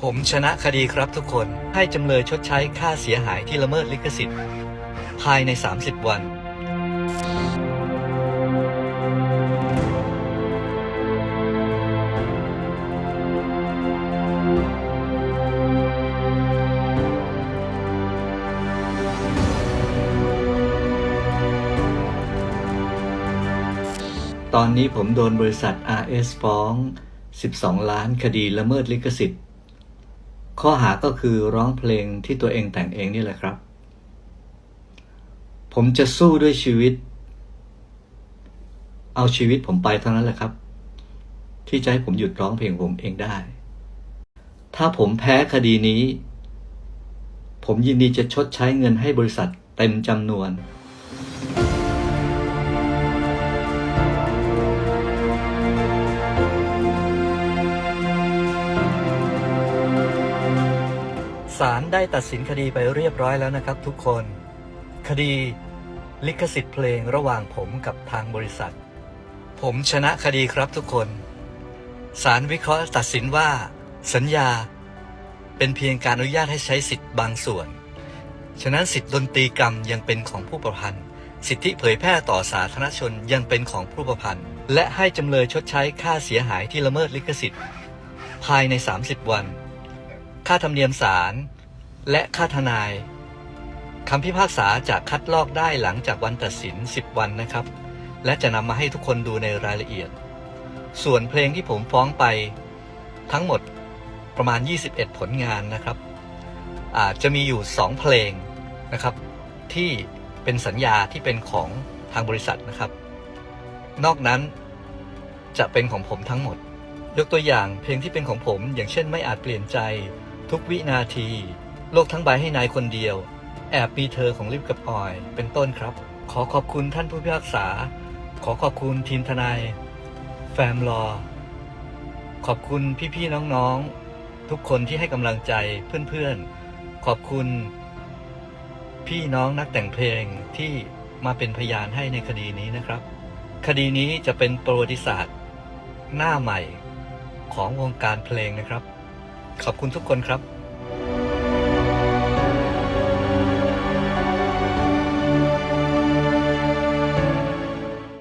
ผมชนะคดีครับทุกคนให้จำเลยชดใช้ค่าเสียหายที่ละเมิดลิขสิทธิ์ ภายใน 30 วัน ตอนนี้ผมโดนบริษัท RS ฟ้อง 12 ล้านคดีละเมิดลิขสิทธิ์ ข้อหาก็คือร้องเพลงที่ตัวเองแต่งเองนี่แหละครับ ผมจะสู้ด้วยชีวิต เอาชีวิตผมไปเท่านั้นแหละครับ ที่จะให้ผมหยุดร้องเพลงผมเองได้ ถ้าผมแพ้คดีนี้ ผมยินดีจะชดใช้เงินให้บริษัทเต็มจำนวน ศาลได้ตัดสินคดีไปเรียบร้อยแล้วนะครับ ทุกคน คดี ลิขสิทธิ์เพลงระหว่างผมกับทางบริษัท ผมชนะคดีครับทุกคนศาลวิเคราะห์ตัดสินว่า สัญญา เป็นเพียงการอนุญาตให้ใช้สิทธิ์บางส่วน ฉะนั้นสิทธิ์ดนตรีกรรมยังเป็นของผู้ประพันธ์ สิทธิเผยแพร่ต่อสาธารณชนยังเป็นของผู้ประพันธ์ และให้จำเลยชดใช้ค่าเสียหายที่ละเมิดลิขสิทธิ์ ภายใน 30 วัน ค่าธรรมเนียมศาล และค่าทนายคำพิพากษาจะคัดลอกได้หลังจากวันตัดสิน 10 วันนะครับ และจะนำมาให้ทุกคนดูในรายละเอียด ส่วนเพลงที่ผมฟ้องไปทั้งหมดประมาณ 21 ผลงานนะครับ อาจจะมีอยู่ 2 เพลงนะครับ ที่เป็นสัญญาที่เป็นของทางบริษัทนะครับ นอกนั้นจะเป็นของผมทั้งหมด ยกตัวอย่างเพลงที่เป็นของผม อย่างเช่นไม่อาจเปลี่ยนใจทุกวินาที โลกทั้งใบให้นายคนเดียว แอบปีเธอของลิฟกับออย เป็นต้นครับ ขอขอบคุณท่านผู้พิพากษา ขอขอบคุณทีมทนาย แฟมลอ ขอบคุณพี่ๆน้องๆ ทุกคนที่ให้กำลังใจเพื่อนๆ ขอบคุณ พี่น้องนักแต่งเพลงที่มาเป็นพยานให้ในคดีนี้นะครับ คดีนี้จะเป็นประวัติศาสตร์ หน้าใหม่ของวงการเพลงนะครับ ขอบคุณทุกคนครับ